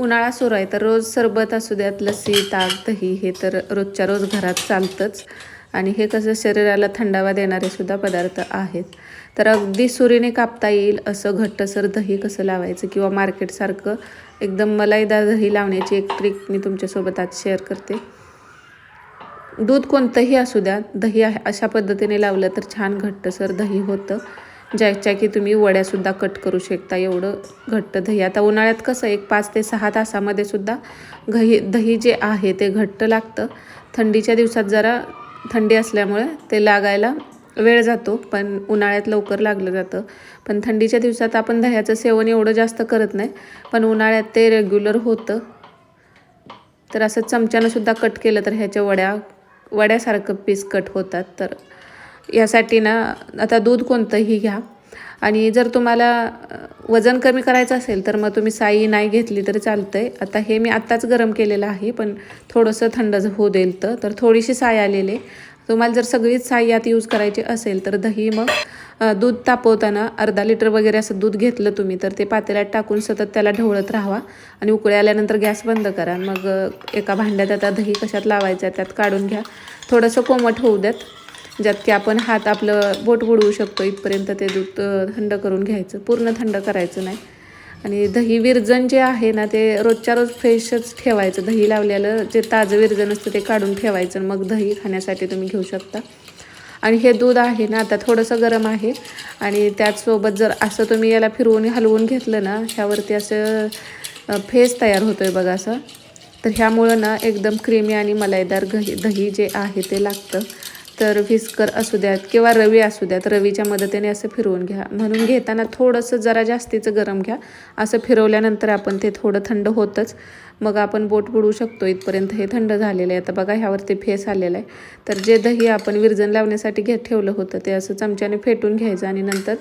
उन्हाळा सुरू आहे तर रोज सरबत असू द्यात लस्सी ताक दही हे तर रोजच्या रोज घरात चालतंच. आणि हे कसं शरीराला थंडावा देणारे सुद्धा पदार्थ आहेत. तर अगदी सुरीने कापता येईल असं घट्टसर दही कसं लावायचं किंवा मार्केटसारखं एकदम मलाईदार दही लावण्याची एक ट्रिक मी तुमच्यासोबत आज शेअर करते. दूध कोणतंही असू द्या दही आहे अशा पद्धतीने लावलं तर छान घट्टसर दही होतं. ज्याच्या की तुम्ही वड्यासुद्धा कट करू शकता. एवढं घट्ट दही. आता उन्हाळ्यात कसं एक पाच ते सहा तासामध्ये सुद्धा घही दही जे आहे ते घट्ट लागतं. थंडीच्या दिवसात जरा थंडी असल्यामुळे ते लागायला वेळ जातो पण उन्हाळ्यात लवकर लागलं जातं. पण थंडीच्या दिवसात आपण दह्याचं सेवन एवढं जास्त करत नाही पण उन्हाळ्यात ते रेग्युलर होतं. तर असं चमच्यानं सुद्धा कट केलं तर ह्याच्या वड्या वड्यासारखं पीस कट होतात. तर यासाठी ना आता दूध कोणतंही घ्या. आणि जर तुम्हाला वजन कमी करायचं असेल तर मग तुम्ही साई नाही घेतली तरी चालतं आहे आता हे मी आत्ताच गरम केलेलं आहे पण थोडंसं थंड होऊ देईल तर तर थोडीशी साय आलेली तुम्हाला जर सगळीच साई यात यूज करायची असेल तर दही मग दूध तापवताना अर्धा लिटर वगैरे असं दूध घेतलं तुम्ही तर ते पातेल्यात टाकून सतत त्याला ढवळत राहावा. आणि उकळी आल्यानंतर गॅस बंद करा. मग एका भांड्यात आता दही कशात लावायचं त्यात काढून घ्या. थोडंसं कोमट होऊ द्यात ज्यात की आपण हात आपलं बोट बुडवू शकतो इथपर्यंत ते दूध थंड करून घ्यायचं पूर्ण थंड करायचं नाही. आणि दही विरजन जे आहे ना ते रोजच्या रोज फ्रेशच ठेवायचं. दही लावलेलं जे ताजं विरजन असतं ते काढून ठेवायचं मग दही खाण्यासाठी तुम्ही घेऊ शकता. आणि हे दूध आहे ना आता थोडंसं गरम आहे. आणि त्याचसोबत जर असं तुम्ही याला फिरवून हलवून घेतलं ना ह्यावरती असं फेस तयार होतो आहे बघा असं. तर ह्यामुळं ना एकदम क्रीमी आणि मलाईदार दही दही जे आहे ते लागतं. तर व्हिस्कर असू द्यात किंवा रवी असू द्यात रवीच्या मदतीने असं फिरवून घ्या. म्हणून घेताना थोडंसं जरा जास्तीचं गरम घ्या. असं फिरवल्यानंतर आपण ते थोडं थंड होतंच. मग आपण बोट बुडवू शकतो इथपर्यंत. हे थंड झालेलं आहे. आता बघा ह्यावरती फेस आलेला आहे. तर जे दही आपण विरजन लावण्यासाठी घेत ठेवलं होतं ते असं चमच्याने फेटून घ्यायचं आणि नंतर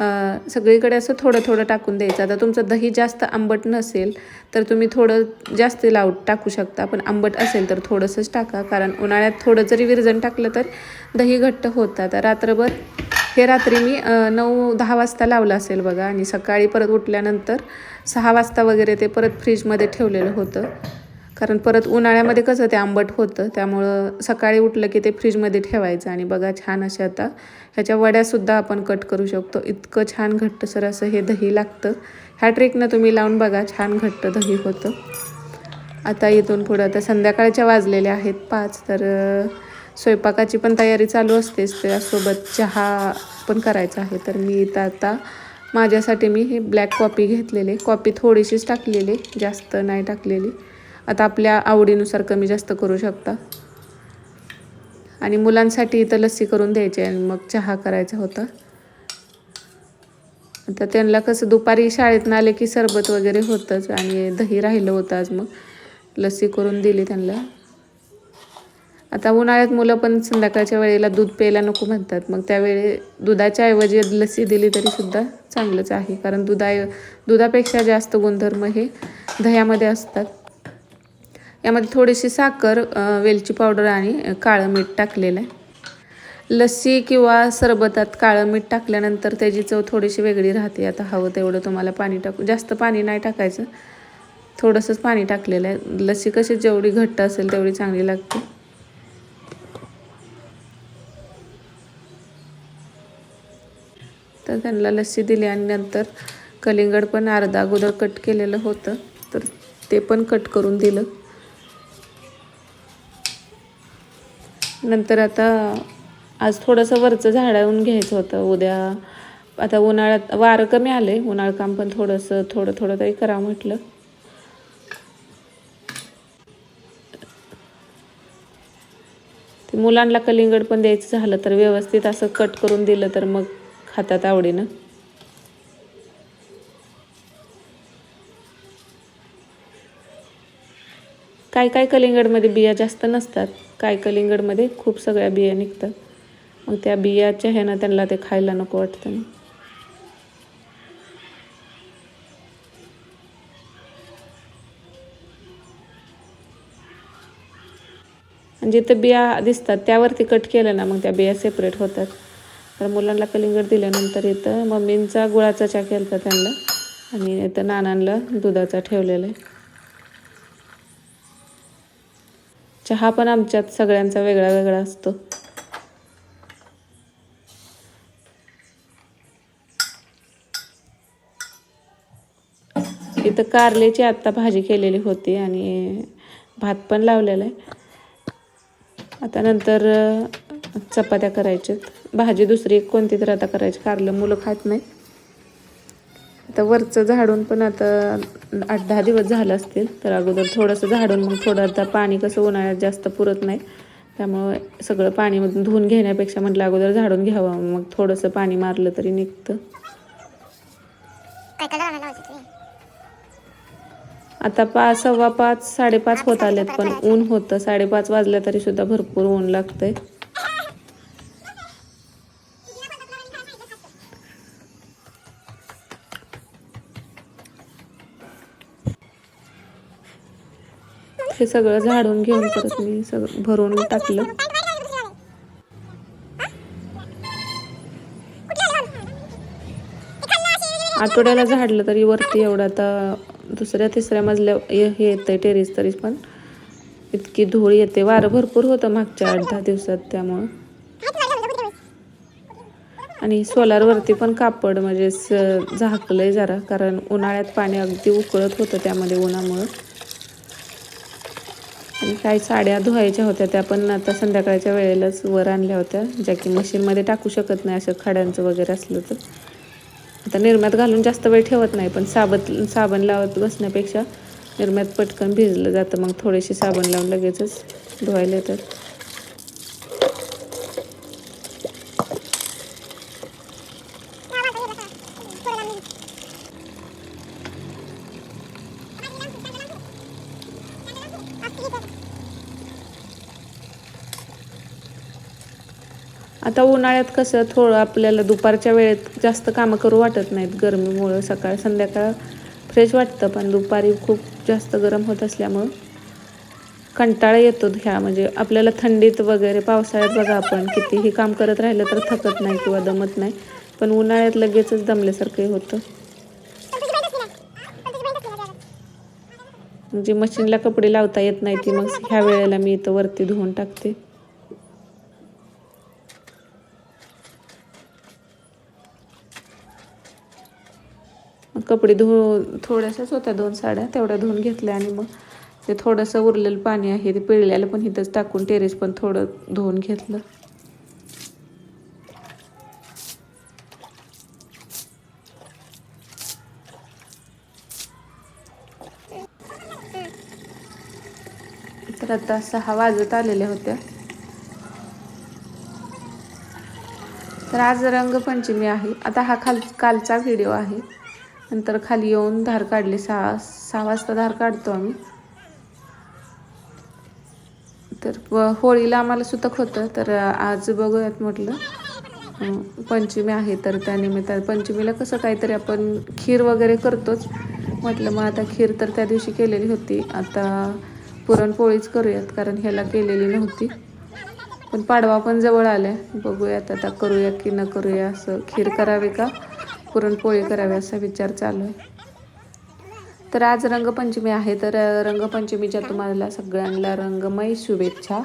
सगळीकडे असं थोडं थोडं टाकून द्यायचं. आता तुमचं दही जास्त आंबट नसेल तर तुम्ही थोडं जास्त लाव टाकू शकता. पण आंबट असेल तर थोडंसंच टाका. कारण उन्हाळ्यात थोडं जरी विरजन टाकलं तर दही घट्ट होतात रात्रभर हे रात्री मी नऊ दहा वाजता लावलं असेल बघा. आणि सकाळी परत उठल्यानंतर सहा वाजता वगैरे ते परत फ्रीजमध्ये ठेवलेलं होतं. कारण परत उन्हाळ्यामध्ये कसं ते आंबट होतं त्यामुळं सकाळी उठलं की ते फ्रीजमध्ये ठेवायचं आणि बघा छान अशा आता ह्याच्या वड्यासुद्धा आपण कट करू शकतो. इतकं छान घट्टसर असं हे दही लागतं. ह्या ट्रिकनं तुम्ही लावून बघा छान घट्ट दही होतं. आता इथून पुढं आता संध्याकाळच्या वाजलेल्या आहेत पाच तर स्वयंपाकाची पण तयारी चालू असतेच. त्यासोबत चहा पण करायचा आहे. तर मी इथं आता माझ्यासाठी मी हे ब्लॅक कॉपी घेतलेले कॉपी थोडीशीच टाकलेली जास्त नाही टाकलेली. आता आपल्या आवडीनुसार कमी जास्त करू शकता. आणि मुलांसाठी इथं लस्सी करून द्यायची आणि मग चहा करायचा होता. आता त्यांना कसं दुपारी शाळेतनं आले की सरबत वगैरे होतंच आणि दही राहिलं होतं आज मग. लस्सी करून दिली त्यांना. आता उन्हाळ्यात मुलं पण संध्याकाळच्या वेळेला दूध प्यायला नको म्हणतात. मग त्यावेळी दुधाच्या ऐवजी लस्सी दिली तरीसुद्धा चांगलंच आहे. कारण दुधा दुधापेक्षा जास्त गुणधर्म हे दह्यामध्ये असतात. यामध्ये थोडीशी साखर वेलची पावडर आणि काळं मीठ टाकलेलं आहे. लस्सी किंवा सरबतात काळं मीठ टाकल्यानंतर त्याची चव थोडीशी वेगळी राहते. आता हवं तेवढं तुम्हाला पाणी टाकू जास्त पाणी नाही टाकायचं. थोडंसंच पाणी टाकलेलं आहे. लस्सी कशी जेवढी घट्ट असेल तेवढी चांगली लागते. तर त्यांना लस्सी दिली आणि नंतर कलिंगड पण अर्धा अगोदर कट केलेलं होतं. तर ते पण कट करून दिलं. नंतर आता आज थोडंसं वरचं झाडावून घ्यायचं होतं. उद्या आता उन्हाळ्यात वारं कमी आले उन्हाळ काम पण थोडंसं थोडं थोडं तरी करा म्हटलं. ते मुलांना कलिंगड पण द्यायचं झालं तर व्यवस्थित असं कट करून दिलं तर मग खातात आवडीनं. काय काय कलिंगडमध्ये बिया जास्त नसतात. काय कलिंगडमध्ये खूप सगळ्या बिया निघतात. मग त्या बियाच्या ह्यानं त्यांना ते खायला नको वाटतं आणि जिथं बिया दिसतात त्यावरती कट केलं ना मग त्या बिया सेपरेट होतात. तर मुलांना कलिंगड दिल्यानंतर इथं मम्मींचा गुळाचा चहा केला त्यांना. आणि इथं नानांना दुधाचा ठेवलेला आहे. चहा पण आमच्यात सगळ्यांचा वेगळा वेगळा असतो. इथं कारलेची आत्ता भाजी केलेली होती आणि भात पण लावलेला आहे. आता नंतर चपात्या करायच्यात. भाजी दुसरी कोणती तर आता करायची. कारलं मुलं खात नाही आता वरचं झाडून पण आता आठ दहा दिवस झालं असतील तर अगोदर थोडंसं झाडून मग थोडं आता पाणी कसं उन्हाळ्यात जास्त पुरत नाही. त्यामुळे सगळं पाणी धुवून घेण्यापेक्षा म्हटलं अगोदर झाडून घ्यावं मग थोडंसं पाणी मारलं तरी निघतं. आता पाच सव्वा पाच साडेपाच होत आलेत पण ऊन होतं साडेपाच वाजल्या तरी सुद्धा भरपूर ऊन लागतंय. हे सगळं झाडून घेऊन परत मी सगळं भरून टाकलं. आठवड्याला झाडलं तरी वरती एवढं आता दुसऱ्या तिसऱ्या मजल्या हे हे आहे टेरेस तरी पण. इतकी धूळ येते. वारं भरपूर होतं मागच्या आठ दहा दिवसात त्यामुळं. आणि सोलारवरती पण कापड म्हणजे झाकलं आहे जरा कारण उन्हाळ्यात पाणी अगदी उकळत होतं त्यामध्ये उन्हामुळं. आणि काही साड्या धुवायच्या होत्या त्या पण आता संध्याकाळच्या वेळेलाच वर आणल्या होत्या ज्या की मशीनमध्ये टाकू शकत नाही असं खड्यांचं वगैरे असलं तर. आता निरम्यात घालून जास्त वेळ ठेवत नाही पण साबत साबण लावत बसण्यापेक्षा निरम्यात पटकन भिजलं जातं मग थोडेसे साबण लावून लगेचच धुवायला येतात. आता उन्हाळ्यात कसं थोडं आपल्याला दुपारच्या वेळेत जास्त कामं करू वाटत नाहीत गरमीमुळं. सकाळ संध्याकाळ फ्रेश वाटतं पण दुपारी खूप जास्त गरम होत असल्यामुळं कंटाळा येतो ह्या. म्हणजे आपल्याला थंडीत वगैरे पावसाळ्यात बघा आपण कितीही काम करत राहिलं तर थकत नाही किंवा दमत नाही. पण उन्हाळ्यात लगेचच दमल्यासारखं होतं. म्हणजे मशीनला कपडे लावता येत नाही ती मग ह्या वेळेला मी इथं वरती धुवून टाकते. मग कपडे धु थोड्याशाच होत्या दोन साड्या तेवढ्या धुवून घेतल्या आणि मग ते थोडंसं उरलेलं पाणी आहे ते पिळलेलं पण इथंच टाकून टेरेस पण थोडं धुवून घेतलं. तर आता सहा वाजत आलेल्या होत्या. तर आज रंगपंचमी आहे. आता हा खाल कालचा व्हिडिओ आहे. नंतर खाली येऊन धार काढली. सहा सहा वाजता धार काढतो आम्ही. तर होळीला आम्हाला सुतक होतं तर आज बघूयात म्हटलं. पंचमी आहे तर त्यानिमित्त पंचमीला कसं काहीतरी आपण खीर वगैरे करतोच. म्हटलं मग आता खीर तर त्या दिवशी केलेली होती. आता पुरणपोळीच करूयात कारण ह्याला केलेली नव्हती. पण पाडवा पण जवळ आलाय. बघूयात आता करूया की न करूया असं खीर करावी का? पुरणपोळी करावी असा विचार चालू आहे. तर आज रंगपंचमी आहे तर रंगपंचमीच्या तुम्हाला सगळ्यांना रंगमय शुभेच्छा.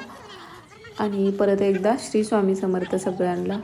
आणि परत एकदा श्री स्वामी समर्थ सगळ्यांना.